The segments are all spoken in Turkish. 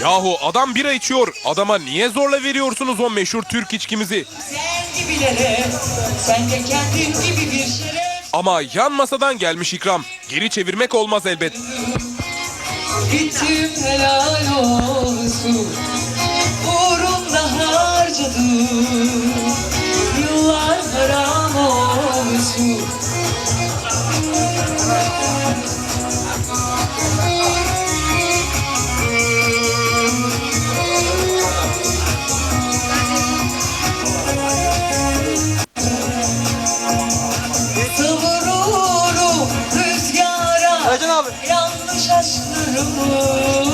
Yahu adam bira içiyor. Adama niye zorla veriyorsunuz o meşhur Türk içkimizi? Ama yan masadan gelmiş ikram. Geri çevirmek olmaz elbet. Gittim helal olsun Yıllar haram olsun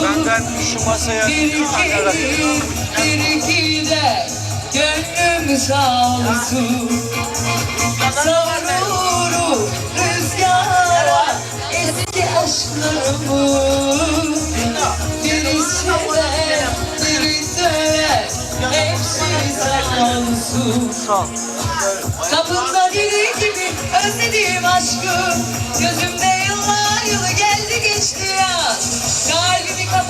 Benden şu masaya Bir iki, bir iki de gönlüm sağ olsun Savrulurum rüzgara eski aşklarımı Biri sever, biri döver Hepsi sağ olsun. Kapında deli gibi özlediğim aşkı Gözümde yıllar yılı geldi geçti ya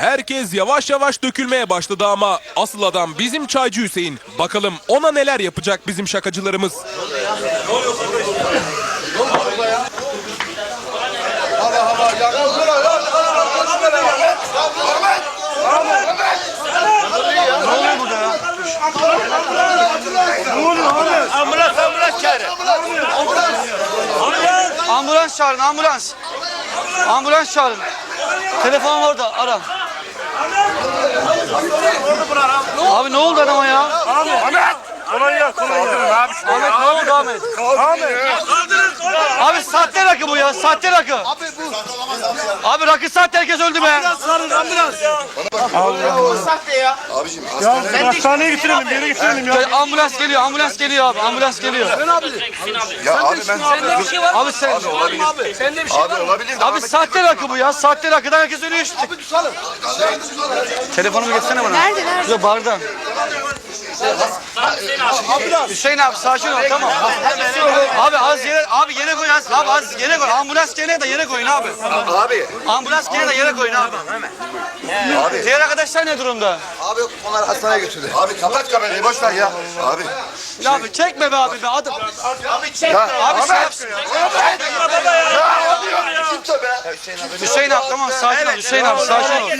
Herkes yavaş yavaş dökülmeye başladı ama asıl adam bizim çaycı Hüseyin. Bakalım ona neler yapacak bizim şakacılarımız. Ambulans ambulans çağırın. Ambulans çağırın ambulans. Ambulans çağırın. Telefon orada ara. Abi ne oldu adama ya? Ahmet. Kolonya kolonya. Abi Ahmet ne oldu Ahmet? Ahmet. Abi sahte rakı bu ya sahte rakı. Abi bu. Abi rakı sahte herkes öldü be. Ya hastaneye getirelim bir yere getirelim ya. Gel, Ambulans geliyor ambulans geliyor abi ambulans geliyor. Ya abi ben Abi sen abi olabilir de Abi sahte rakı bu ya. Sahte rakıdan herkes ölüyor işte. Abi tutalım. Telefonumu getirsene bana. Nerede nerede? Yok barda. Hüseyin abi sakin ol tamam. Abi az yere abi yere koy az. Abi az yere koy. Ambulans gene de yere koyun abi. Abi Ambulans gene de yere koyun abi. abi Diğer arkadaşlar ne durumda? abi onlar hastaneye götürdü. Abi kapat kamerayı boş ver ya. Abi Ya abi çekme be abi be adam. Abi çek. Ya, Abi şey yapsın. ya abi ya kimse be. Hüseyin abi tamam sakin ol. Hüseyin abi sakin ol.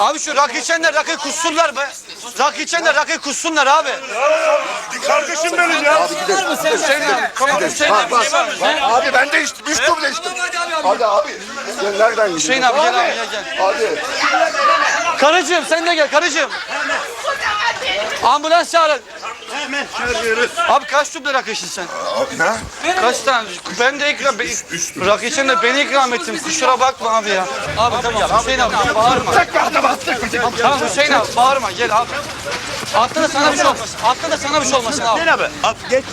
Abi şu rakı içenler rakı kussunlar be. Rakı içenler rakı kussunlar abi. Kardeşim benim ya. Abi gidelim. Hüseyin abi. Tamam Hüseyin abi. Abi ben de içtim. Üstüm de içtim. Hadi abi. Sen nereden gidiyorsun? Hüseyin abi gel abi gel gel. Hadi. Karıcığım sen de gel karıcığım. Ambulans çağırın. Hemen çağırıyoruz. Abi kaç tüple rakı içtin sen? Abi ne? Kaç tane? Ben de ikram, rakı için de beni ikram ettim. Kusura bakma abi ya. Abi tamam Hüseyin abi bağırma. Tamam Hüseyin abi bağırma gel abi. Atla da sana bir şey olmasın. Atla da sana bir şey olmasın abi. Gel abi. At geç.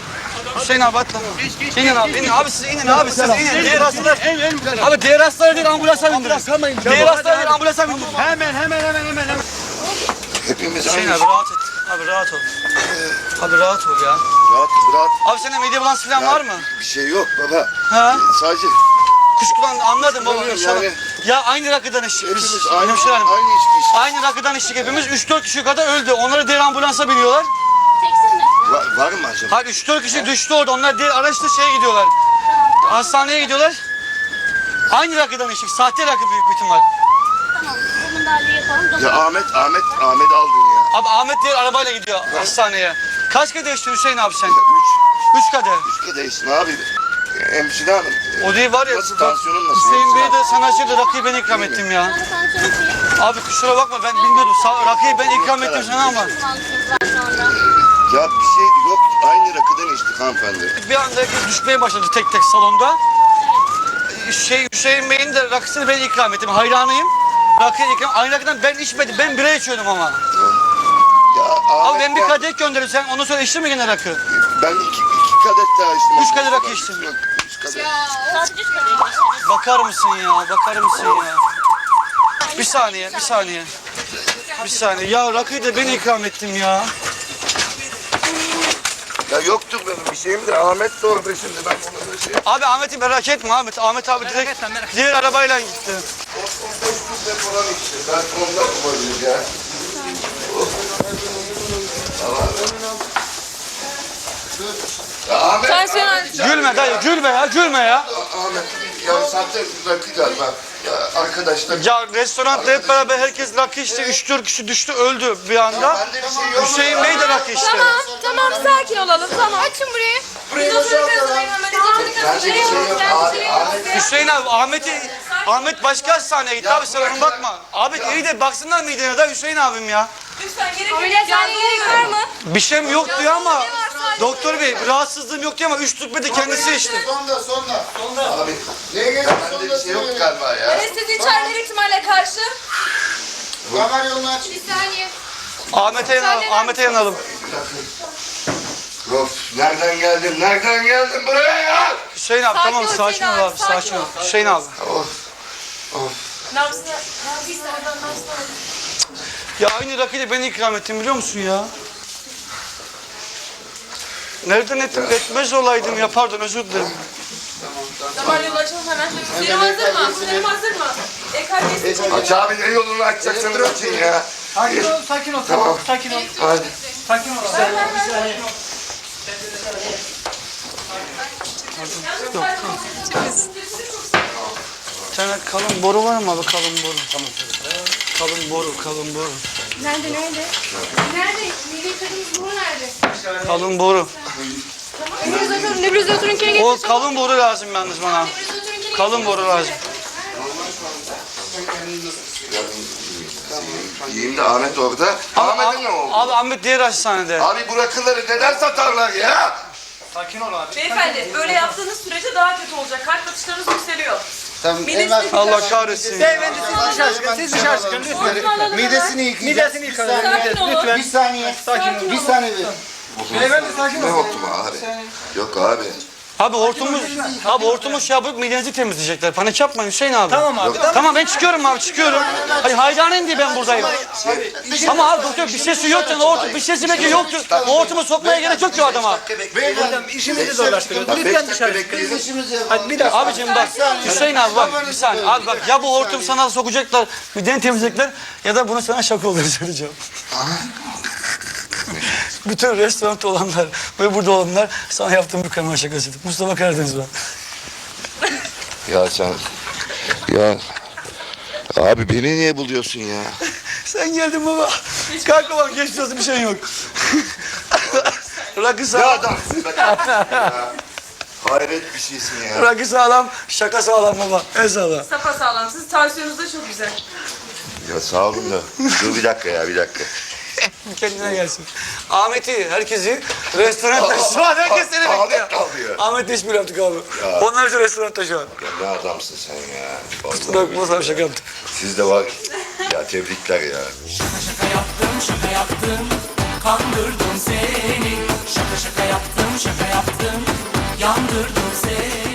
Hüseyin abi atla. İnin abi inin. Abi siz inin abi siz inin. Diğer hastalar. Abi diğer hastaları değil ambulansa bindirin. Diğer hastaları değil ambulansa bindirin. Hemen hemen hemen hemen. Hepimiz Hüseyin abi rahat et. Abi rahat ol. Abi rahat ol ya. Rahat rahat. Abi senin mide bulantısı falan var mı? Bir şey yok baba. Ha? Sadece Kuşkulan anladım baba Bilmiyorum inşallah. yani. Ya aynı rakıdan içtik biz. hepimiz aynı, Hemşire hanım. aynı içki içtik. Aynı rakıdan içtik hepimiz. 3-4 kişi kadar öldü. Onları diğer ambulansa biniyorlar. Var, var mı acaba? Hayır 3-4 kişi düştü orada. Onlar diğer araçla şeye gidiyorlar. Hastaneye gidiyorlar. Aynı rakıdan içtik. Sahte rakı büyük bir ihtimal. Tamam, bu müdahaleyi yapalım. Ya Ahmet Ahmet Ahmet aldın ya. Abi Ahmet diğer arabayla gidiyor hastaneye. Kaç kadeh içtin Hüseyin abi sen? Üç. 3 kadeh. Üç kadar içtim abi. Hemşire hanım. O değil var ya. Nasıl tansiyonun nasıl? Hüseyin Bey de sana şimdi rakıyı ben ikram ettim ya. Şey Abi kusura bakma ben bilmiyordum. Sa- Rakıyı ben ikram ettim sana ama. mantığımız var şu anda. Ya bir efendi. Bir anda herkes düşmeye başladı tek tek salonda. Şey Hüseyin Bey'in de rakısını ben ikram ettim. Hayranıyım. Rakıyı ikram. Aynı rakıdan ben içmedim. Ben bira içiyordum ama. Abi ben bir kadeh gönderdim. Sen ondan sonra içtin mi gene rakı? Ben iki, iki kadeh daha içtim. Üç kadeh rakı içtim. Yok, üç kadeh. Sadece. Bakar mısın ya? Bakar mısın ya? Bir saniye, bir saniye. Bir saniye. Ya rakıyı da ben ikram ettim ya. Ya yoktur benim bir şeyim de Ahmet de orada şimdi ben ona da şey... Abi Ahmet'i merak etme Ahmet. Ahmet abi direkt diğer arabayla gitti. O, o 500 de falan içti. Ben ondan olabilir ya. Ya Ahmet, Gülme dayı, gülme ya, gülme ya. Ahmet, ya sahte rakı galiba. Ya arkadaşlar, Ya restoranda hep beraber herkes rakı içti. Üç dört kişi düştü, öldü bir anda. bende bir şey yok. Hüseyin Bey de rakı içti. Tamam, tamam sakin olalım. Tamam. Açın burayı. Burayı şey yok. Abi, Ahmet, Hüseyin abi, Ahmet'i... Ahmet başka hastaneye gitti abi sen ona bakma. Ahmet iyi de baksınlar midene da Hüseyin abim ya. Ameliyathaneye gerek var mı? Bir şeyim yok diyor ama doktor bey rahatsızlığım yok diyor ama üç tüpede kendisi içti. Sonda, sonda. Sonda. Abi, neye gerek Bende bir şey yok galiba ya. Anestezi içeride her ihtimale karşı. Kamera yolunu aç. Bir saniye. Ahmet'e yanalım, Ahmet'e yanalım. Of, nereden geldin, nereden geldin buraya ya? Hüseyin abi Sakin tamam ol sakin Hüseyin ol abi, sakin sakin ol. Hüseyin abi. Of, of. Ya aynı rakıyla ben ikram ettim biliyor musun ya? Nereden ettim? Etmez olaydım ya pardon özür dilerim. Damar yolu açalım hemen. Serum hazır mı? Serum hazır mı? EKG'si Aç abi ne yolunu açacaksınız açın ya. Sakin ol, sakin ol. Tamam. Sakin ol. Hadi. Sakin ol. Bir tane kalın boru var mı abi kalın boru? Tamam. Kalın boru, kalın boru. Nerede, nerede? Nerede? Milli kadın bu nerede? Kalın boru. Nebulizatörün, nebulizatörünkini getir. O kalın boru lazım yalnız bana. Kalın boru lazım. İyiyim de Ahmet orada. Ahmet'e ne oldu? Abi Ahmet diğer hastanede. Abi bu rakıları neden satarlar ya? Beyefendi böyle yaptığınız sürece daha kötü olacak. Kalp atışlarınız yükseliyor. Allah kahretsin. Siz dışarı çıkın lütfen. Midesini yıkayacağız. Midesini yıkayın. Lütfen. Bir saniye. Sakin Bir saniye verin. Beyefendi sakin Ne olun. oldu abi? Yok abi. Abi hortumuz, abi hortumuz şey yapıp midenizi temizleyecekler. Panik yapmayın Hüseyin abi. Tamam abi. Tamam. Tamam ben çıkıyorum abi çıkıyorum. Hayır hayranıyım diye ben buradayım. Ama abi doktor bir sesi yok yani hortum bir sesi belki yoktur. O hortumu sokmaya gerek yok ki adama. Adam işimizi zorlaştırıyoruz. Lütfen dışarı. Hadi bir dakika. Abicim bak Hüseyin abi bak bir saniye. Abi bak ya bu hortum sana sokacaklar mideni temizleyecekler ya da bunu sana şaka olur söyleyeceğim. Bütün restoranda olanlar ve burada olanlar sana yaptığım bir kamera şakasıydı. Mustafa Karadeniz ben. Ya sen... Ya... Abi beni niye buluyorsun ya? Sen geldin baba. Kalk babam geçmiş olsun bir şey yok. Rakı sağlam. adamsın be ya? Hayret bir şeysin ya. Rakı sağlam, şaka sağlam baba. En sağlam. Sapa sağlam. Siz tansiyonunuz da çok güzel. Ya sağ olun da. Dur bir dakika ya bir dakika. Kendine gelsin. Ahmet'i, herkesi restoranda şu an herkes seni bekliyor. Ahmet kalıyor. Ahmet'le işbirliği yaptık abi. Onlar için restoranda şu an. Ya ne adamsın sen ya. Vallahi. Bak bu sana şaka yaptık. Siz de var. Ya tebrikler ya. Şaka yaptım, şaka yaptım, kandırdım seni. Şaka şaka yaptım, şaka yaptım, yandırdım seni.